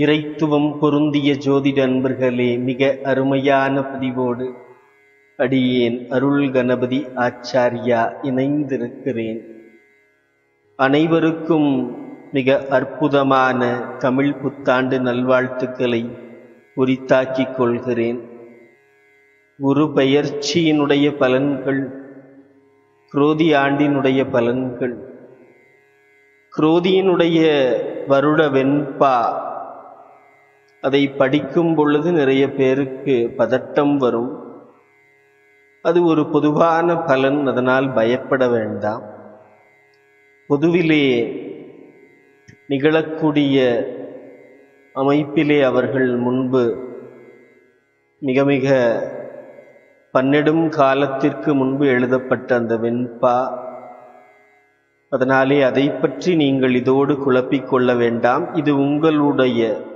இறைத்துவம் பொருந்திய ஜோதிட அன்பர்களே மிக அருமையான பதிவோடு அடியேன் அருள் கணபதி ஆச்சாரியா இணைந்திருக்கிறேன். அனைவருக்கும் மிக அற்புதமான தமிழ் புத்தாண்டு நல்வாழ்த்துக்களை உரித்தாக்கிக் கொள்கிறேன். குரு பெயர்ச்சியினுடைய பலன்கள் குரோதி ஆண்டினுடைய பலன்கள் குரோதியினுடைய வருட வெண்பா அதை படிக்கும் பொழுது நிறைய பேருக்கு பதட்டம் வரும். அது ஒரு பொதுவான பலன் அதனால் பயப்பட வேண்டாம். பொதுவிலே நிகழக்கூடிய அமைப்பிலே அவர்கள் முன்பு மிக மிக பன்னெடும் காலத்திற்கு முன்பு எழுதப்பட்ட அந்த வெண்பா. அதனாலே அதை பற்றி நீங்கள் இதோடு குழப்பிக்கொள்ள வேண்டாம். இது உங்களுடைய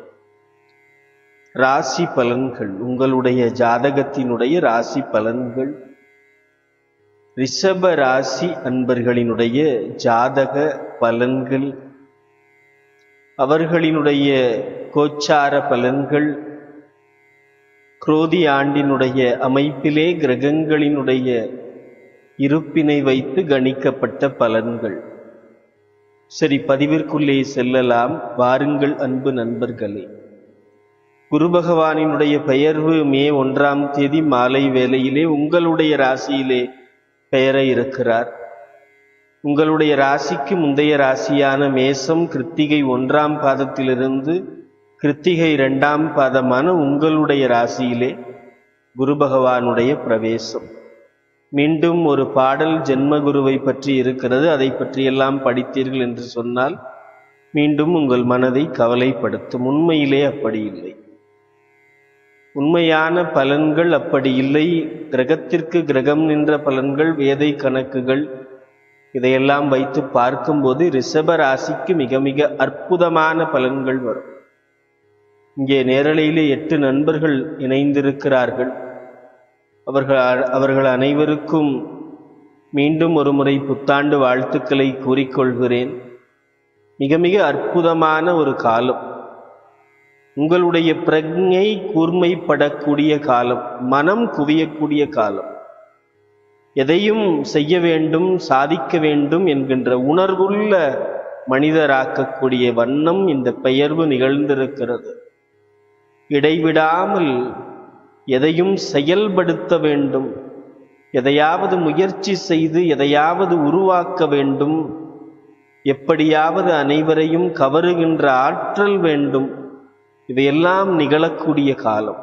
ராசி பலன்கள். உங்களுடைய ஜாதகத்தினுடைய ராசி பலன்கள். ரிஷப ராசி அன்பர்களினுடைய ஜாதக பலன்கள். அவர்களினுடைய கோச்சார பலன்கள். குரோதி ஆண்டினுடைய அமைப்பிலே கிரகங்களினுடைய இருப்பினை வைத்து கணிக்கப்பட்ட பலன்கள். சரி பதிவிற்குள்ளே செல்லலாம். வாருங்கள் அன்பு நண்பர்களே. குரு பகவானினுடைய பெயர்வு மே ஒன்றாம் தேதி மாலை வேளையிலே உங்களுடைய ராசியிலே பெயர இருக்கிறார். உங்களுடைய ராசிக்கு முந்தைய ராசியான மேசம் கிருத்திகை ஒன்றாம் பாதத்திலிருந்து கிருத்திகை இரண்டாம் பாதமான உங்களுடைய ராசியிலே குரு பகவானுடைய பிரவேசம். மீண்டும் ஒரு பாடல் ஜென்மகுருவை பற்றி இருக்கிறது. அதை பற்றியெல்லாம் படித்தீர்கள் என்று சொன்னால் மீண்டும் உங்கள் மனதை கவலைப்படுத்தும். உண்மையிலே அப்படி இல்லை. உண்மையான பலன்கள் அப்படி இல்லை. கிரகத்திற்கு கிரகம் நின்ற பலன்கள் வேதை கணக்குகள். இதையெல்லாம் வைத்து பார்க்கும்போது ரிஷப ராசிக்கு மிக மிக அற்புதமான பலன்கள் வரும். இங்கே நேரலையிலே எட்டு நண்பர்கள் இணைந்திருக்கிறார்கள். அவர்கள் அவர்கள் அனைவருக்கும் மீண்டும் ஒரு முறை புத்தாண்டு வாழ்த்துக்களை கூறிக்கொள்கிறேன். மிக மிக அற்புதமான ஒரு காலம். உங்களுடைய பிரஜை கூர்மைப்படக்கூடிய காலம் மனம் குவியக்கூடிய காலம். எதையும் செய்ய வேண்டும் சாதிக்க வேண்டும் என்கின்ற உணர்வுள்ள மனிதராக்கக்கூடிய வண்ணம் இந்த பெயர்வு நிகழ்ந்திருக்கிறது. இடைவிடாமல் எதையும் செயல்படுத்த வேண்டும். எதையாவது முயற்சி செய்து எதையாவது உருவாக்க வேண்டும். எப்படியாவது அனைவரையும் கவருகின்ற ஆற்றல் வேண்டும். இவையெல்லாம் நிகழக்கூடிய காலம்.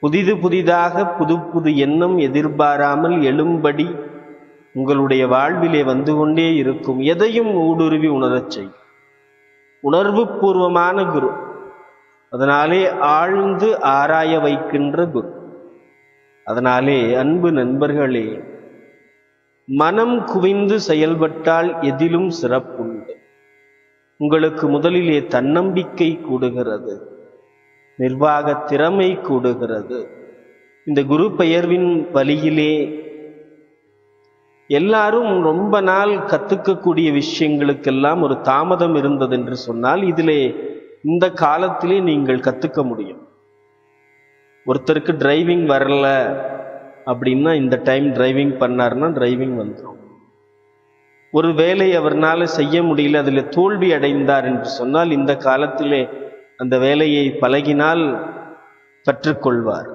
புதிது புதிதாக புது புது எண்ணம் எதிர்பாராமல் எழும்படி உங்களுடைய வாழ்விலே வந்து கொண்டே இருக்கும் எதையும் ஊடுருவி உணரச் செய்யும் உணர்வு பூர்வமான குரு. அதனாலே ஆழ்ந்து ஆராய வைக்கின்ற குரு. அதனாலே அன்பு நண்பர்களே மனம் குவிந்து செயல்பட்டால் எதிலும் சிறப்புண்டு. உங்களுக்கு முதலிலே தன்னம்பிக்கை கூடுகிறது. நிர்வாக திறமை கூடுகிறது. இந்த குரு பெயர்வின் வழியிலே எல்லாரும் ரொம்ப நாள் கற்றுக்கக்கூடிய விஷயங்களுக்கெல்லாம் ஒரு தாமதம் இருந்தது என்று சொன்னால் இதிலே இந்த காலத்திலே நீங்கள் கற்றுக்க முடியும். ஒருத்தருக்கு டிரைவிங் வரல அப்படின்னா இந்த டைம் டிரைவிங் பண்ணாருன்னா டிரைவிங் வந்துடும் ஒரு வேலை அவர்னால செய்ய முடியல அதில் தோல்வி அடைந்தார் என்று சொன்னால் இந்த காலத்திலே அந்த வேலையை பழகினால் கற்றுக்கொள்வார்.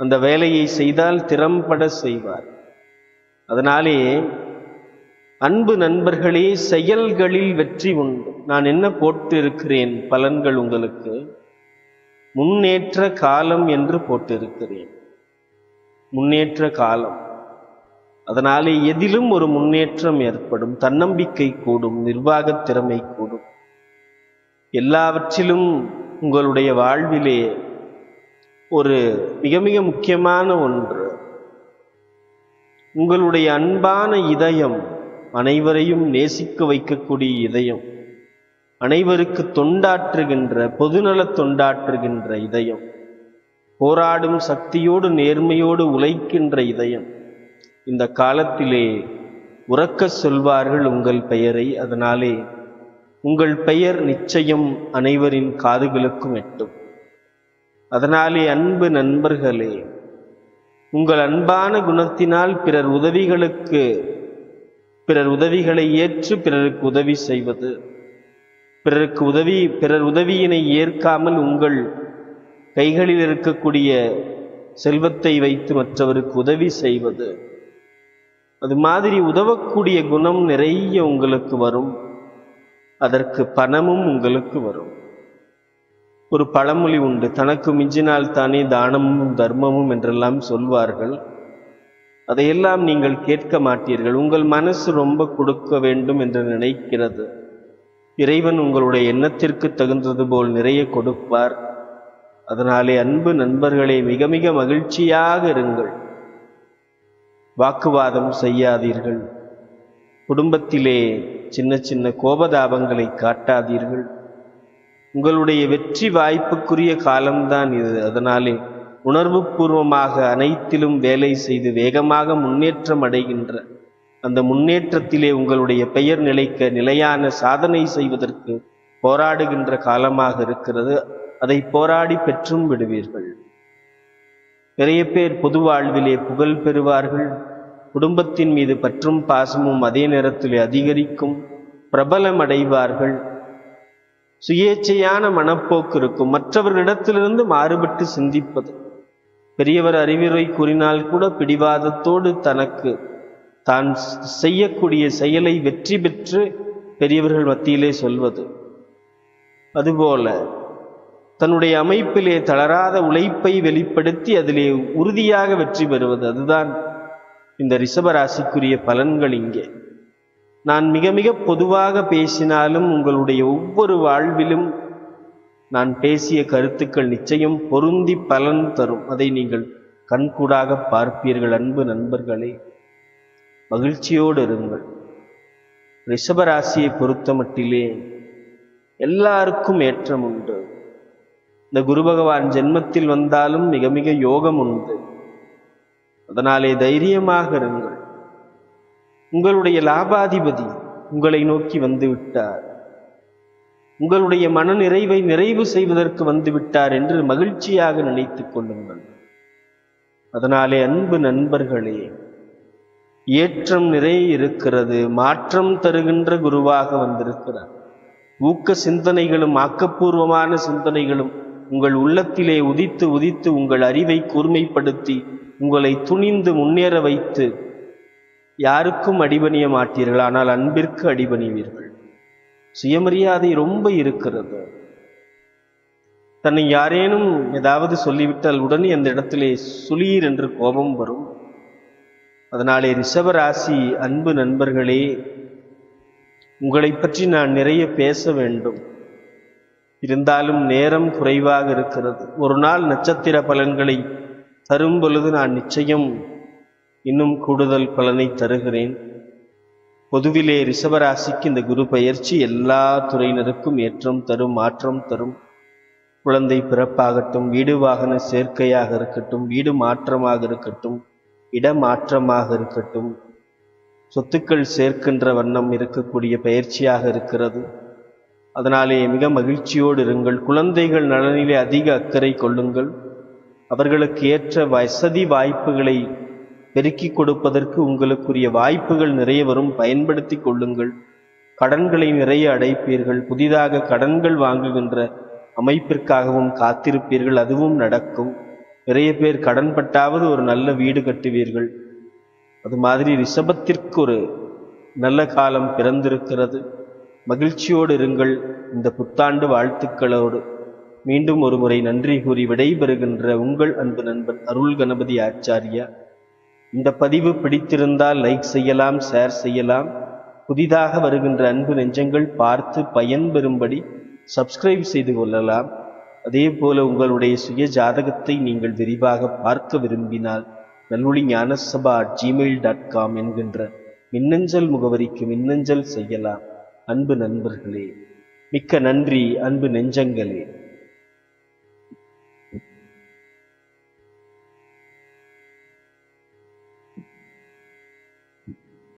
அந்த வேலையை செய்தால் திறம்பட செய்வார். அதனாலே அன்பு நண்பர்களே செயல்களில் வெற்றி உண்டு. நான் என்ன போட்டு இருக்கிறேன் பலன்கள் உங்களுக்கு முன்னேற்ற காலம் என்று போட்டிருக்கிறேன். முன்னேற்ற காலம். அதனாலே எதிலும் ஒரு முன்னேற்றம் ஏற்படும் தன்னம்பிக்கை கூடும் நிர்வாகத் திறமை கூடும். எல்லாவற்றிலும் உங்களுடைய வாழ்விலே ஒரு மிக மிக முக்கியமான ஒன்று. உங்களுடைய அன்பான இதயம் அனைவரையும் நேசிக்க வைக்கக்கூடிய இதயம் அனைவருக்கு தொண்டாற்றுகின்ற பொதுநல தொண்டாற்றுகின்ற இதயம் போராடும் சக்தியோடு நேர்மையோடு உழைக்கின்ற இதயம். இந்த காலத்திலே உறக்க சொல்வார்கள் உங்கள் பெயரை. அதனாலே உங்கள் பெயர் நிச்சயம் அனைவரின் காதுகளுக்கும் எட்டும். அதனாலே அன்பு நண்பர்களே உங்கள் அன்பான குணத்தினால் பிறர் உதவிகளுக்கு பிறர் உதவிகளை ஏற்று பிறருக்கு உதவி செய்வது பிறருக்கு உதவி பிறர் உதவியினை ஏற்காமல் உங்கள் கைகளில் இருக்கக்கூடிய செல்வத்தை வைத்து மற்றவருக்கு உதவி செய்வது அது மாதிரி உதவக்கூடிய குணம் நிறைய உங்களுக்கு வரும். அதற்கு பணமும் உங்களுக்கு வரும். ஒரு பழமொழி உண்டு தனக்கு மிஞ்சினால் தானே தானமும் தர்மமும் என்றெல்லாம் சொல்வார்கள். அதையெல்லாம் நீங்கள் கேட்க மாட்டீர்கள். உங்கள் மனசு ரொம்ப கொடுக்க வேண்டும் என்று நினைக்கிறது. இறைவன் உங்களுடைய எண்ணத்திற்கு தகுந்தது போல் நிறைய கொடுப்பார். அதனாலே அன்பு நண்பர்களே மிக மிக மகிழ்ச்சியாக இருங்கள். வாக்குவாதம் செய்யாதீர்கள். குடும்பத்திலே சின்ன சின்ன கோபதாபங்களை காட்டாதீர்கள். உங்களுடைய வெற்றி வாய்ப்புக்குரிய காலம்தான் இது. அதனாலே உணர்வு பூர்வமாக அனைத்திலும் வேலை செய்து வேகமாக முன்னேற்றம் அடைகின்ற அந்த முன்னேற்றத்திலே உங்களுடைய பெயர் நிலைக்க நிலையான சாதனை செய்வதற்கு போராடுகின்ற காலமாக இருக்கிறது. அதை போராடி பெற்றும் விடுவீர்கள். நிறைய பேர் பொது வாழ்விலே புகழ் பெறுவார்கள். குடும்பத்தின் மீது பற்றும் பாசமும் அதே நேரத்தில் அதிகரிக்கும் பிரபலம் அடைவார்கள் சுயேச்சையான மனப்போக்கு இருக்கும். மற்றவர்களிடத்திலிருந்து மாறுபட்டு சிந்திப்பது. பெரியவர் அறிவுரை கூறினால் கூட பிடிவாதத்தோடு தனக்கு தான் செய்யக்கூடிய செயலை வெற்றி பெற்று பெரியவர்கள் மத்தியிலே சொல்வது. அதுபோல தன்னுடைய அமைப்பிலே தளராத உழைப்பை வெளிப்படுத்தி அதிலே உறுதியாக வெற்றி பெறுவது. அதுதான் இந்த ரிஷபராசிக்குரிய பலன்கள் இங்கே. நான் மிக மிக பொதுவாக பேசினாலும் உங்களுடைய ஒவ்வொரு வாழ்விலும் நான் பேசிய கருத்துக்கள் நிச்சயம் பொருந்தி பலன் தரும். அதை நீங்கள் கண்கூடாக பார்ப்பீர்கள் அன்பு நண்பர்களே. மகிழ்ச்சியோடு இருங்கள். ரிஷபராசியை பொறுத்த மட்டிலே எல்லாருக்கும் ஏற்றம் உண்டு. இந்த குரு பகவான் ஜென்மத்தில் வந்தாலும் மிக மிக யோகம் உண்டு. அதனாலே தைரியமாக இருங்கள். உங்களுடைய லாபாதிபதி உங்களை நோக்கி வந்து விட்டார். உங்களுடைய மன நிறைவை நிறைவு செய்வதற்கு வந்து விட்டார் என்று மகிழ்ச்சியாக நினைத்துக் கொள்ளுங்கள். அதனாலே அன்பு நண்பர்களே ஏற்றம் நிறைய இருக்கிறது மாற்றம் தருகின்ற குருவாக வந்திருக்கிறார். ஊக்க சிந்தனைகளும் ஆக்கப்பூர்வமான சிந்தனைகளும் உங்கள் உள்ளத்திலே உதித்து உதித்து உங்கள் அறிவை கூர்மைப்படுத்தி உங்களை துணிந்து முன்னேற வைத்து யாருக்கும் அடிபணிய மாட்டீர்கள் ஆனால் அன்பிற்கு அடிபணிவீர்கள். சுயமரியாதை ரொம்ப இருக்கிறது. தன்னை யாரேனும் ஏதாவது சொல்லிவிட்டால் உடனே அந்த இடத்திலே சுளீர் என்று கோபம் வரும். அதனாலே ரிஷபராசி அன்பு நண்பர்களே உங்களை பற்றி நான் நிறைய பேச வேண்டும். இருந்தாலும் நேரம் குறைவாக இருக்கிறது. ஒரு நாள் நட்சத்திர பலன்களை தரும் பொழுது நான் நிச்சயம் இன்னும் கூடுதல் பலனை தருகிறேன். பொதுவிலே ரிஷபராசிக்கு இந்த குரு பயிற்சி எல்லா துறையினருக்கும் ஏற்றம் தரும் மாற்றம் தரும். குழந்தை பிறப்பாகட்டும் வீடு வாகன சேர்க்கையாக இருக்கட்டும் வீடு மாற்றமாக இருக்கட்டும் இடமாற்றமாக இருக்கட்டும். சொத்துக்கள் சேர்க்கின்ற வண்ணம் இருக்கக்கூடிய பயிற்சியாக இருக்கிறது. அதனாலே மிக மகிழ்ச்சியோடு இருங்கள். குழந்தைகள் நலனிலே அதிக அக்கறை கொள்ளுங்கள். அவர்களுக்கு ஏற்ற வசதி வாய்ப்புகளை பெருக்கிக் கொடுப்பதற்கு உங்களுக்குரிய வாய்ப்புகள் நிறைய வரும் பயன்படுத்தி கொள்ளுங்கள். கடன்களை நிறைய அடைப்பீர்கள். புதிதாக கடன்கள் வாங்குகின்ற அமைப்பிற்காகவும் காத்திருப்பீர்கள். அதுவும் நடக்கும். நிறைய பேர் கடன்பட்டாவது ஒரு நல்ல வீடு கட்டுவீர்கள். அது மாதிரி ரிஷபத்திற்கு ஒரு நல்ல காலம் பிறந்திருக்கிறது. மகிழ்ச்சியோடு இருங்கள். இந்த புத்தாண்டு வாழ்த்துக்களோடு. மீண்டும் ஒருமுறை நன்றி கூறி விடைபெறுகின்ற உங்கள் அன்பு நண்பன் அருள் கணபதி ஆச்சாரியா. இந்த பதிவு பிடித்திருந்தால் லைக் செய்யலாம் ஷேர் செய்யலாம். புதிதாக வருகின்ற அன்பு நெஞ்சங்கள் பார்த்து பயன்பெறும்படி சப்ஸ்கிரைப் செய்து கொள்ளலாம். அதே போல உங்களுடைய சுய ஜாதகத்தை நீங்கள் விரிவாக பார்க்க விரும்பினால் நல்லொளி ஞானசபா ஜிமெயில் டாட் காம் என்கின்ற மின்னஞ்சல் முகவரிக்கு மின்னஞ்சல் செய்யலாம். அன்பு நண்பர்களே மிக்க நன்றி அன்பு நெஞ்சங்களே.